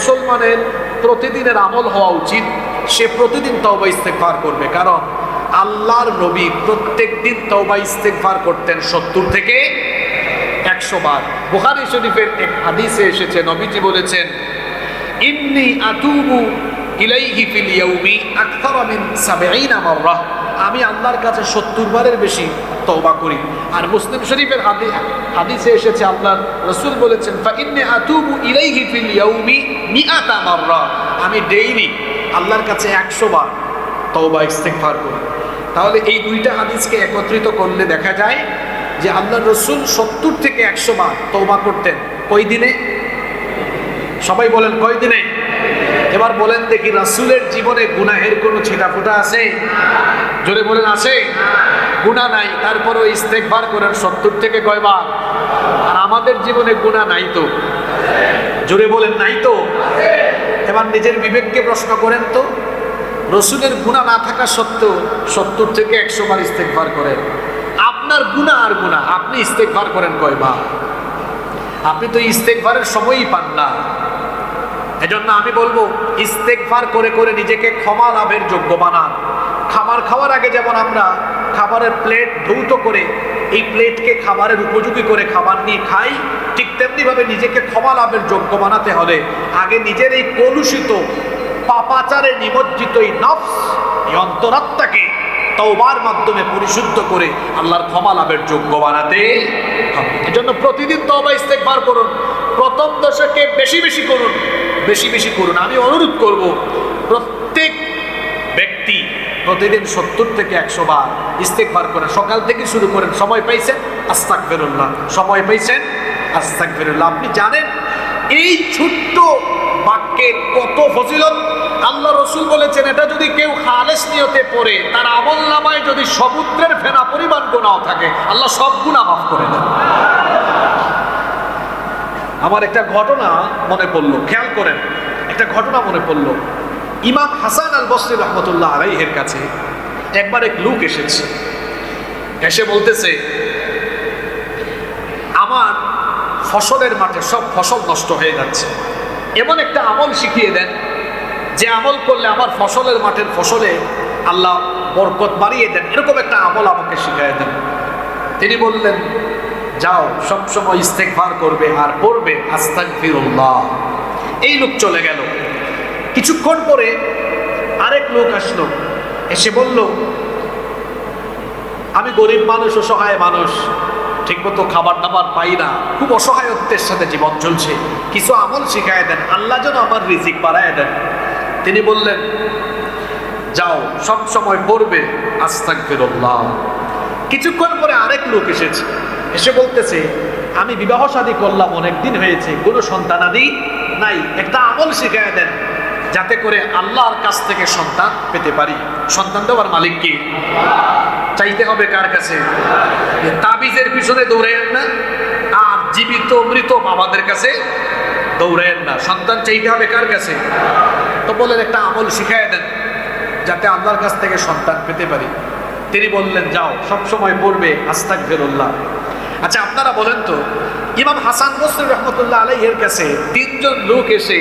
মুসলমানের প্রতিদিনের আমল হওয়া উচিত, সে প্রতিদিন তওবা ইস্তেগফার করবে। কারণ আল্লাহর নবী প্রত্যেক দিন তওবা ইস্তেগফার করতেন সত্তর থেকে একশো বার। বুখারি শরীফের এক হাদিসে এসেছে, নবীজি বলেছেন, ইন্নি আতুবু ইলাইহি ফিল ইয়াউমি আকথারা মিন 70 মাররা। আমি আল্লাহর কাছে 70 বারের বেশি তওবা করি। আর মুসলিম শরীফের হাদিস হাদিসে এসেছে আল্লাহর রসুল বলেছেন আতুবু আমি ডেইলি আল্লাহর কাছে 100 বার তওবা, ইস্তেগফার করি। তাহলে এই দুইটা হাদিসকে একত্রিত করলে দেখা যায় যে আল্লাহ রসুল সত্তর থেকে একশো বার তৌবা করতেন। কই দিনে সবাই বলেন কয় দিনে এবার বলেন দেখি রাসুলের জীবনে গুনাহের কোনো ছিটাফোটা আছে? জোরে বলেন, আছে। গুণা নাই, তারপরও ইস্তেকবার করেন সত্তর থেকে কয়বার। আর আমাদের জীবনে গুণা নাই তো। জোরে বলেন, নাই তো। এবার নিজের বিবেককে প্রশ্ন করেন তো, রসুলের গুণা না থাকা সত্ত্বেও সত্তর থেকে একশো বার ইস্তেকবার করেন। আপনার গুণা আর গুণা আপনি ইস্তেকবার করেন কয়বার? আপনি তো ইস্তেকবারের সময়ই পান না। এজন্য আমি বলব ইস্তেকবার করে করে নিজেকে ক্ষমা লাভের যোগ্য বানান। খাবার খাওয়ার আগে যেমন আমরা খাবারের প্লেট ধৌত করে এই প্লেটকে খাবারের উপযোগী করে খাবার নিয়ে খাই, ঠিক তেমনিভাবে নিজেকে ক্ষমা লাভের যোগ্য বানাতে হলে আগে নিজের এই কলুষিত, পাপাচারে নিমজ্জিত এই নফস, এই অন্তরাত্মাকে তওবার মাধ্যমে পরিশুদ্ধ করে আল্লাহর ক্ষমা লাভের যোগ্য বানাতে হবে। এজন্য প্রতিদিন তওবা ইস্তেগফার করুন। প্রথম দশকে বেশি বেশি করুন, বেশি বেশি করুন। আমি অনুরোধ করব, প্রত্যেক ব্যক্তি প্রতিদিন সত্তর থেকে একশো বার ইস্তেগফার করেন সকাল থেকে শুরু করেন। সময় পাইছেন? আস্তাক ফেরুল্লাহ সময় পাইছেন? আস্তাক ফেরুল্লাহ আপনি জানেন, এই ছোট্ট বাক্যের কত ফজিলত? আল্লাহ রসুল বলেছেন, এটা যদি কেউ খালেস নিয়তে পড়ে, তার আমল নামায় যদি সমুদ্রের ফেনা পরিমাণ গোনাও থাকে, আল্লাহ সব গুণা মাফ করে দেন। আমার একটা ঘটনা মনে পড়ল, খেয়াল করেন, একটা ঘটনা মনে পড়ল। ইমাম হাসান আল বসরি রহমতুল্লাহ আলাইহের কাছে একবার এক লোক এসেছে। এসে বলতেছে, আমার ফসলের মাঠে সব ফসল নষ্ট হয়ে যাচ্ছে। এমন একটা আমল শিখিয়ে দেন, যে আমল করলে আমার ফসলের মাঠের ফসলে আল্লাহ বরকত বাড়িয়ে দেন। এরকম একটা আমল আমাকে শিখিয়ে দেন। তিনি বললেন যাও, সবসময় ইস্তেকভার করবে আর পড়বে আস্তাক ফিরুল্লাহ এই লোক চলে গেল। কিছুক্ষণ পরে আরেক লোক আসলো। এসে বলল, আমি গরিব মানুষ, অসহায় মানুষ। ঠিকমতো খাবার দাবার পাই না। খুব অসহায়ত্বের সাথে জীবন চলছে। কিছু আমল শিখায় দেন। আল্লাহ যেন আমার রিজিক বাড়ায় দেন। তিনি বললেন, যাও সব সময় পড়বে আস্তাক ফিরুল্লাহ কিছুক্ষণ পরে আরেক লোক এসেছে। এসে বলতেছে, আমি বিবাহ শাদী করলাম অনেক দিন হয়েছে, কোনো সন্তানাদি নাই। একটা আমল শিখায় দেন, যাতে করে আল্লাহর কাছ থেকে সন্তান পেতে পারি। সন্তান দেওয়ার মালিক কি? চাইতে হবে কার কাছে? তাবিজের পিছনে দৌড়েন না, আর জীবিত, মৃত বাবাদের কাছে দৌড়েন না। সন্তান চাইতে হবে কার কাছে? তো বলেন, একটা আমল শিখায় দেন, যাতে আল্লাহর কাছ থেকে সন্তান পেতে পারি। তিনি বললেন, যাও সবসময় পড়বে আস্তাক ফেরুল্লাহ আচ্ছা আপনারা বলেন তো, ইমাম হাসান বসরি রহমতুল্লাহ আলাইহের কাছে তিনজন লোক এসে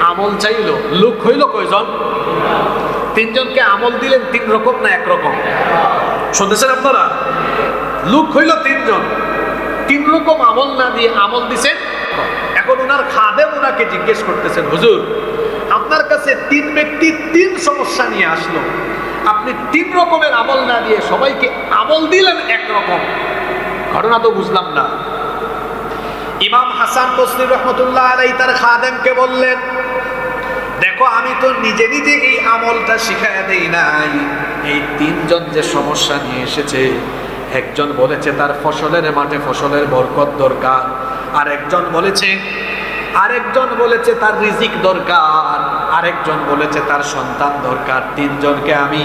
আমল চাইল। লোক হইল কয়জন? তিনজনকে আমল দিলেন তিন রকম না একরকম শুনতেছেন আপনারা? লোক হইল তিনজন। তিন রকম আমল না দিয়ে আমল দিছেন। এখন ওনার খাদেম ওনাকে জিজ্ঞেস করতেছেন, হুজুর, আপনার কাছে তিন ব্যক্তি তিন সমস্যা নিয়ে আসলো। আপনি তিন রকমের আমল না দিয়ে সবাইকে আমল দিলেন একরকম ঘটনা তো বুঝলাম না। ইমাম হাসান বসরি রহমতুল্লাহ আলাই তার খাদেমকে বললেন, দেখো, আমি তো নিজে নিজে এই আমলটা শিখায় দেই নাই। এই তিনজন যে সমস্যা নিয়ে এসেছে, একজন বলেছে তার ফসলের মাঠে ফসলের বরকত দরকার আর একজন বলেছে, আরেকজন বলেছে তার রিজিক দরকার, আরেকজন বলেছে তার সন্তান দরকার। তিনজনকে আমি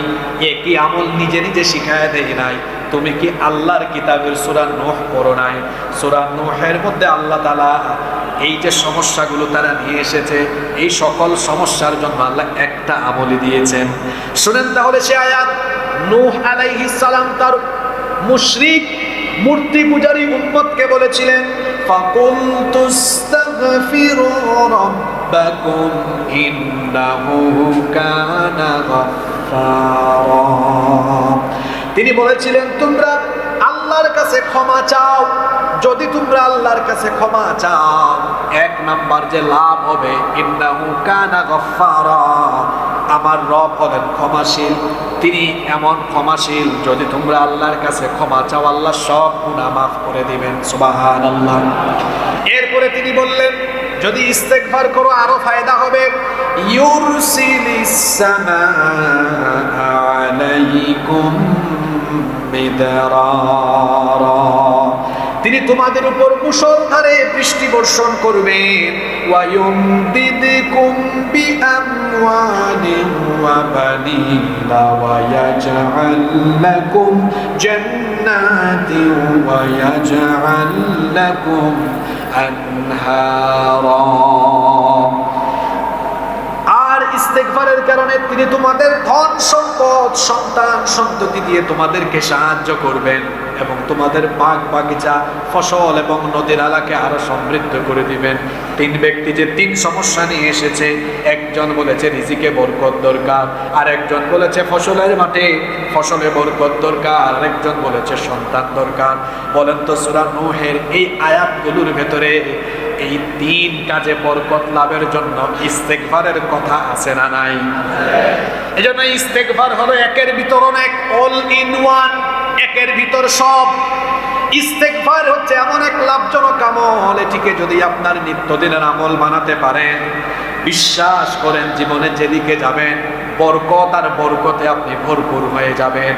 একই আমল নিজে নিজে শিখায় দেই নাই। তুমি কি আল্লাহর কিতাবের সুরা নোহ করো নাই? সুরা নোহের মধ্যে আল্লাহ তালা এই যে সমস্যাগুলো তারা নিয়ে এসেছে, এই সকল সমস্যার জন্য আল্লাহ একটা আমলি দিয়েছেন। শুনেন তাহলে সে আয়াত, নোহ আলাইহি সালাম তার মুশরিক মূর্তি পূজারী উম্মতকে বলেছিলেন ফাকুল রাব্বাকুম ইন্নাহু কানা গাফফারা। তিনি বলেছিলেন, তোমরা আল্লাহর কাছে ক্ষমা চাও। যদি তোমরা আল্লাহর কাছে ক্ষমা চাও, এক নাম্বার যে লাভ হবে আমার রব হলেন ক্ষমাশীল। তিনি এমন ক্ষমাশীল, যদি তোমরা আল্লাহর কাছে ক্ষমা চাও, আল্লাহ সব গুনাহ মাফ করে দিবেন। সুবাহান আল্লাহ এরপরে তিনি বললেন, যদি ইস্তেগফার করো, আরও ফায়দা হবে। ইউরসিলিস আলাইকুম তিনি তোমাদের উপর মুষলধারে বৃষ্টি বর্ষণ করবেন। ওয়ায়ুমদিদকুম বিআমওয়ালিন ওয়া বানিনা ওয়া ইয়াজআল লাকুম জান্নাতিন ওয়া ইয়াজআল লাকুম আনহারা আর ইস্তেগফারের কারণে তিনি তোমাদের ধন সম্পদ, সন্তান সন্ততি দিয়ে তোমাদেরকে সাহায্য করবেন এবং তোমাদের বাগ বাগিচা, ফসল এবং নদীর আলাকে আরও সমৃদ্ধ করে দিবেন। তিন ব্যক্তি যে তিন সমস্যা নিয়ে এসেছে, একজন বলেছে রিজিকে বরকত দরকার আর একজন বলেছে ফসলের মাঠে ফসলে বরকত দরকার আর একজন বলেছে সন্তান দরকার। বলেন তো সুরা নুহের এই আয়াতগুলোর ভেতরে এই তিন কাজে বরকত লাভের জন্য ইস্তেকবারের কথা আছে না নাই? এই জন্য ইস্তেকবার হলো একের ভিতর অনেক অল ইন ওয়ান একের ভিতর সব। ইস্তেকবার হচ্ছে এমন এক লাভজনক আমল, এটিকে যদি আপনার নিত্যদিনের আমল বানাতে পারেন, বিশ্বাস করেন জীবনে যেদিকে যাবেন, বরকত আর বরকতে আপনি ভরপুর হয়ে যাবেন।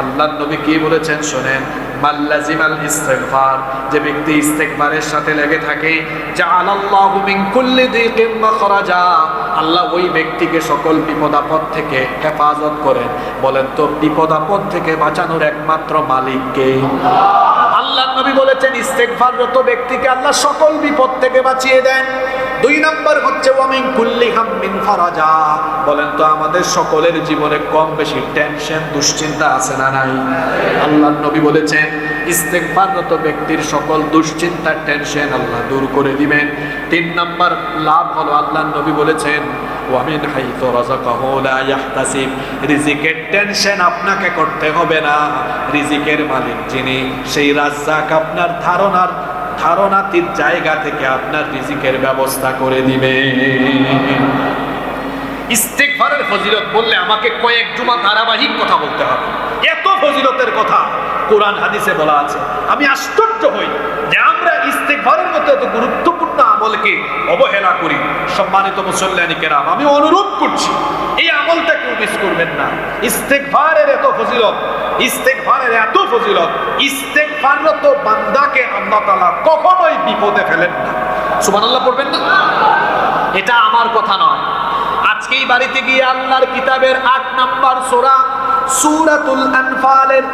আল্লাহ নবী কি বলেছেন শোনেন মাল্লাজিমাল ইস্তেগফার। যে ব্যক্তি ইস্তেগফারের সাথে লেগে থাকে যা আল্লাহু মিন কুল্লি দিকিম মাখরাজা। আল্লাহ ওই ব্যক্তিকে সকল বিপদ আপদ থেকে হেফাজত করেন। বলেন তো বিপদ আপদ থেকে বাঁচানোর একমাত্র মালিককে আল্লাহ নবী বলেছেন, ইস্তেগফাররত ব্যক্তিকে আল্লাহ সকল বিপদ থেকে বাঁচিয়ে দেন। দুই নম্বর হচ্ছে, ওয়ামিন কুল্লি হাম্মিন ফারাজা। বলেন তো, আমাদের সকলের জীবনে কম বেশি টেনশন, দুশ্চিন্তা আছে না নাই? আল্লাহ নবী বলেছেন, ইস্তেগফাররত ব্যক্তির সকল দুশ্চিন্তা টেনশন আল্লাহ দূর করে দিবেন। তিন নম্বর লাভ হলো আল্লাহ নবী বলেছেন, ওয়ামিন হাইতু রাযাকাহু লা ইয়াহতাসিব। রিজিকের টেনশন আপনাকে করতে হবে না। রিজিকের মালিক যিনি, সেই রাজ্জাক আপনার ধারণার ধারণাতীত জায়গা থেকে আপনার রিজিকের ব্যবস্থা করে দিবে। ইস্তেকফারের ফজিলত বললে আমাকে কয়েক জুমা ধারাবাহিক কথা বলতে হবে। এত ফজিলতের কথা কোরআন হাদিসে বলা আছে। আমি আশ্চর্য হই। যে ইস্তেকভারের মতো এত গুরুত্বপূর্ণ আমলকে অবহেলা করি, সম্মানিত মুসল্লানি কেরাম, আমি অনুরোধ করছি, এই আমলটা কেউ মিস করবেন না। ইস্তেকভারের এত ফজিলত ইস্তেকভারের এত ফজিলত ইস্তেকভাররত বান্দাকে আল্লাহ তাআলা কখনোই বিপদে ফেলেন না। সুবহানাল্লাহ পড়বেন না? এটা আমার কথা নয়। আজকেই বাড়িতে গিয়ে আল্লাহর কিতাবের আট নাম্বার সোরা, সুরাতুল আনফালের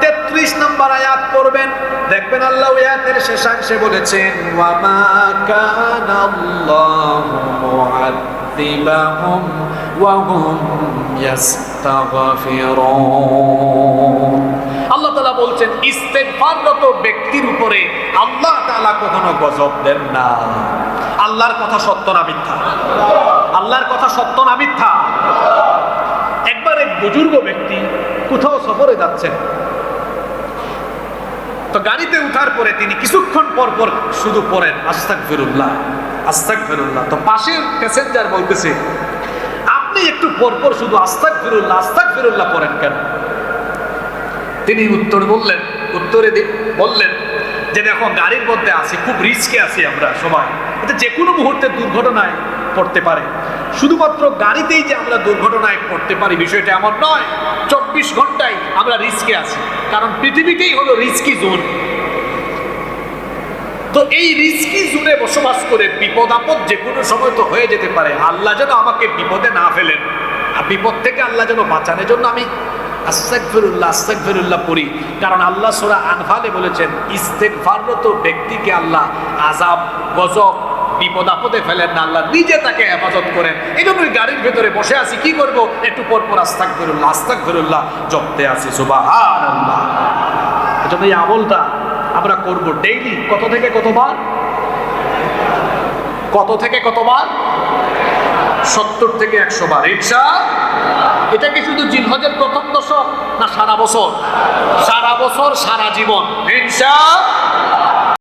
তেত্রিশ নম্বর আয়াত পড়বেন। দেখবেন আল্লাহ ওই আয়াতের শেষাংশে বলেছেন ওয়ামা কানাল্লাহু মুআদ্দিবাহুম ওয়া হুম আল্লাহ তাআলা বলছেন, ইস্তেগফাররত ব্যক্তির উপরে আল্লাহ তাআলা কখনো গজব দেন না। আল্লাহর কথা সত্য না মিথ্যা? আল্লাহর কথা সত্য না মিথ্যা? একবার এক বুজুর্গ ব্যক্তি কোথাও সফরে যাচ্ছেন। তো গাড়িতে উঠার পরে তিনি কিছুক্ষণ পর পর শুধু পড়েন আস্তাক ফিরুল্লাহ আস্তাক ফিরুল্লাহ তো পাশের প্যাসেঞ্জার বলতেছে, আপনি একটু পর পর শুধু আস্তাক ফিরুল্লাহ আস্তাক ফিরুল্লাহ পড়েন কেন? তিনি উত্তর বললেন, উত্তরে বললেন যে দেখো গাড়ির মধ্যে আছি, খুব রিস্কে আছি আমরা সবাই। এটা যে কোনো মুহূর্তে দুর্ঘটনায় পড়তে পারে। শুধুমাত্র গাড়িতেই যে আমরা দুর্ঘটনায় পড়তে পারি, বিষয়টা এমন নয়, চব্বিশ ঘন্টায় আমরা রিস্কে আছি। কারণ পৃথিবীতেই হলো রিস্কি জোন তো এই রিস্কি জোনে বসবাস করে বিপদ আপদ যে কোনো সময় তো হয়ে যেতে পারে। আল্লাহ যেন আমাকে বিপদে না ফেলেন। আর বিপদ থেকে আল্লাহ যেন বাঁচানোর জন্য আমি আস্তাগফিরুল্লাহ আস্তাগফিরুল্লাহ পড়ি। কারণ আল্লাহ সূরা আনফালে বলেছেন ইস্তেগফাররত ব্যক্তিকে আল্লাহ আযাব, গজব বিপদ আপদে ফেলেন না, আল্লাহ নিজে তাকে হেফাজত করেন। এই জন্য ওই গাড়ির ভেতরে বসে আছি, কি করব? একটু পর পর আস্তাগফিরুল্লাহ আস্তাগফিরুল্লাহ, জপতে আছি, সুবহানাল্লাহ। এজন্য এই আমলটা আমরা করব ডেইলি কত থেকে কতবার? কত থেকে কতবার? সত্তর থেকে একশো বার ইনশা এটা কি শুধু জিলহজের প্রথম দশক, না সারা বছর? সারা বছর, সারা জীবন। ইনশা